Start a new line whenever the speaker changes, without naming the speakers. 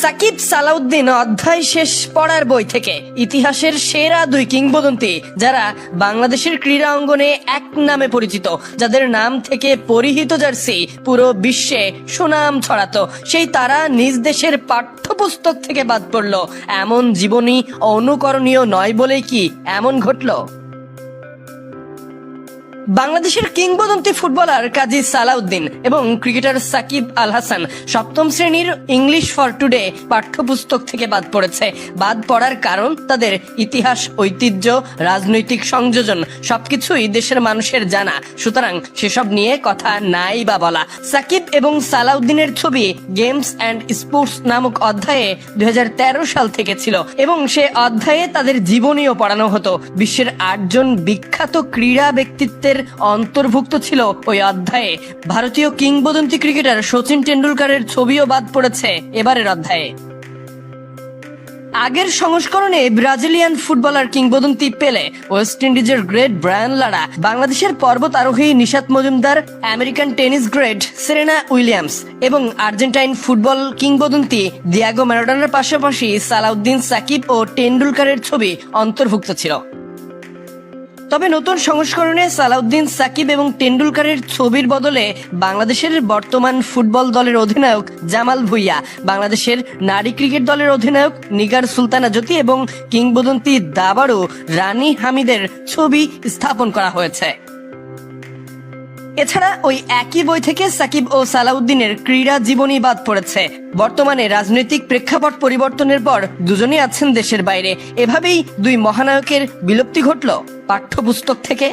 সাকিব সালাউদ্দিন অধ্যায় শেষ পড়ার বই থেকে। ইতিহাসের সেরা দুই কিংবদন্তি, যারা বাংলাদেশের ক্রীড়া অঙ্গনে এক নামে পরিচিত, যাদের নাম থেকে পরিহিত জার্সি পুরো বিশ্বে সুনাম ছড়াতো। সেই তারা নিজ দেশের পাঠ্যপুস্তক থেকে বাদ পড়ল। এমন জীবনী অনুকরণীয় নয় বলেই কি এমন ঘটলো? বাংলাদেশের কিংবদন্তি ফুটবলার কাজী সালাউদ্দিন এবং ক্রিকেটার সাকিব আল হাসান সপ্তম শ্রেণির ইংলিশ ফর টুডে পাঠ্যপুস্তক থেকে বাদ পড়েছে। বাদ পড়ার কারণ তাদের ইতিহাস, ঐতিহ্য, রাজনৈতিক সংযোজন, সবকিছুই দেশের মানুষের জানা। সুতরাং সেসব নিয়ে কথা নাই বা বলা। সাকিব এবং সালাউদ্দিনের ছবি গেমস অ্যান্ড স্পোর্টস নামক অধ্যায়ে দুই হাজার তেরো সাল থেকে ছিল এবং সে অধ্যায়ে তাদের জীবনীও পড়ানো হতো। বিশ্বের আটজন বিখ্যাত ক্রীড়া ব্যক্তিত্বের অন্তর্ভুক্ত ছিল ওই অধ্যায়ে। ভারতীয় কিংবদন্তি ক্রিকেটার সচিন টেন্ডুলকারের ছবিও বাদ পড়েছে এবারের অধ্যায়ে। আগের সংস্করণে ব্রাজিলিয়ান ফুটবলার কিংবদন্তি পেলে, ওয়েস্ট ইন্ডিজের গ্রেট ব্রায়ান লারা, বাংলাদেশের পর্বত আরোহী Nishat Majumdar, American tennis great Serena Williams এবং আর্জেন্টাইন ফুটবল কিংবদন্তি দিয়াগো ম্যারাডোনার পাশাপাশি সালাউদ্দিন সাকিব ও টেন্ডুলকারের ছবি অন্তর্ভুক্ত ছিল। তবে নতুন সংস্করণে সালাউদ্দিন সাকিব এবং টেন্ডুলকারের ছবির বদলে বাংলাদেশের বর্তমান ফুটবল দলের অধিনায়ক জামাল ভুইয়া, বাংলাদেশের নারী ক্রিকেট দলের অধিনায়ক নিগার সুলতানা জ্যোতি এবং কিংবদন্তি দাবারও রানী হামিদের ছবি স্থাপন করা হয়েছে। এছাড়া ওই একই বই থেকে সাকিব ও সালাউদ্দিনের ক্রীড়া জীবনী বাদ পড়েছে। বর্তমানে রাজনৈতিক প্রেক্ষাপট পরিবর্তনের পর দুজনেই আছেন দেশের বাইরে। এভাবেই দুই মহানায়কের বিলুপ্তি ঘটল। পাঠ্যপুস্তক থেকে